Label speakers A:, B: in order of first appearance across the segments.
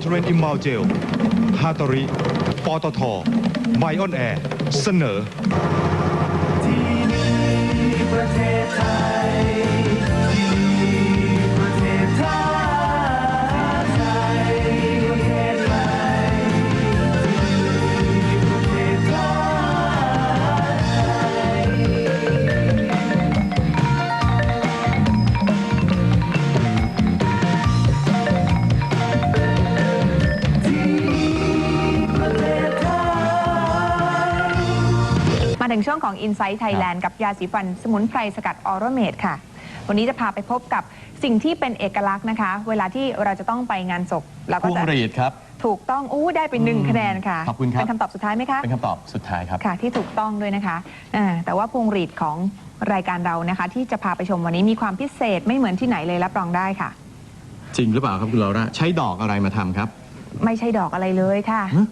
A: เทรนอิมมาเจลฮาตาริ ปตทไบออนแอร์ เสนอ
B: ที่นี่ประเทศไทย
C: มาถึงช่วงของ Insight Thailand กับยาสีฟันสมุนไพรสกัดออโรเมดค่ะ วันนี้จะพาไปพบกับสิ่งที่เป็นเอกลักษณ์นะคะ เวลาที่เราจะต้องไปงานศพเรา
D: พ
C: ก็
D: วง
C: จะ
D: หรีดครับ
C: ถูกต้องอู้ได้ไปหนึ่ง
D: อืม
C: คะแนนค่ะ
D: ขอบคุณครับ
C: เป็นคำตอบสุดท้ายไหมคะ
D: เป็นคำตอบสุดท้ายครับ
C: ค่ะที่ถูกต้องด้วยนะคะอ่าแต่ว่าพวงหรีดของรายการเรานะคะ ที่จะพาไปชมวันนี้มีความพิเศษไม่เหมือนที่ไหนเลยรับรองได้ค่ะ
D: จริงหรือเปล่าครับคุณลอร่าใช้ดอกอะไรมาทำครับ
C: ไม่ใช่ดอกอะไรเลยค่ะ
D: ฮะ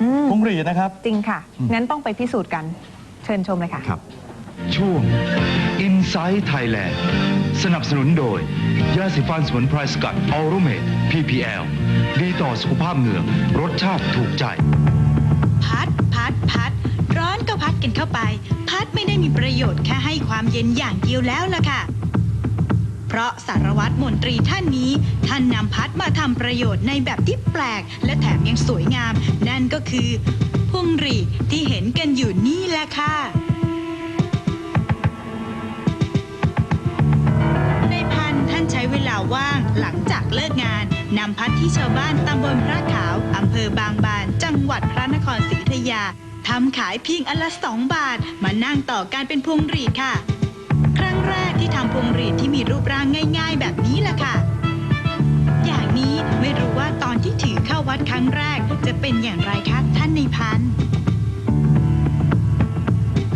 C: อืม
D: พวงหรีดนะครับ
C: จริงค่ะ
D: อืม
C: งั้นต้องไปพิสูจน์กันเชิญชมเลยค่ะ
D: ครับ
A: ช่วง Inside Thailand สนับสนุนโดย ยาสีฟันสมุนไพรสกัดออโรเมด PPL ดีต่อสุขภาพเหงือกรสชาติถูกใจ
E: พัด พัด พัด ร้อนก็พัดกันเข้าไป พัดไม่ได้มีประโยชน์แค่ให้ความเย็นอย่างเดียวแล้วล่ะค่ะ เพราะสารวัตรมนตรีท่านนี้ ท่านนำพัดมาทำประโยชน์ในแบบที่แปลก และแถมยังสวยงาม นั่นก็คือพวงรีดที่เห็นกันอยู่นี่แหละค่ะในพันท่านใช้เวลาว่างหลังจากเลิกงานนำพัดที่ชาวบ้านตำบลพระขาวอำเภอบางบาน จังหวัดพระนครศรีอยุธยาทำขายเพียงอันละสองบาท มานั่งต่อการเป็นพวงรีดค่ะ ที่ทำพวงหรีดที่มีรูปร่างง่ายๆ แบบนี้แหละค่ะ อย่างนี้ไม่รู้ว่าตอนที่ถือเข้าวัดครั้งแรก จะเป็นอย่างไรคะท่านในพันธุ์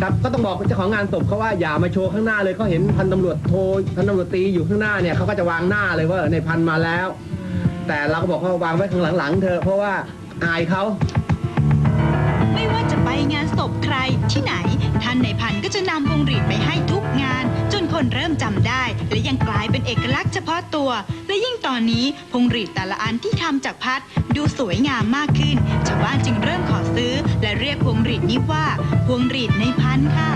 F: ครับก็ต้องบอกเจ้าของงานศพเขาว่าอย่ามาโชว์ข้างหน้าเลยเขาเห็นพันตำรวจโทพันตำรวจตรีอยู่ข้างหน้าเนี่ยเขาก็จะวางหน้าเลยว่าในพันมาแล้ว แต่เราก็บอกว่าวางไว้ข้างหลังๆเธอะเพราะว่าอายเขา
E: ไม่ว่าจะไปงานศพใครที่ไหนท่านในพันธุ์ก็จะนำพวงหรีดไปให้ทุกงานจน คนเริ่มจำได้ และยังกลายเป็นเอกลักษณ์เฉพาะตัว และยิ่งตอนนี้พวงหรีดแต่ละอันที่ทำจากพัดดูสวยงามมากขึ้น ชาวบ้านจึงเริ่มขอซื้อ และเรียกพวงหรีดนี้ว่าพวงหรีดในพันธุ์ค่ะ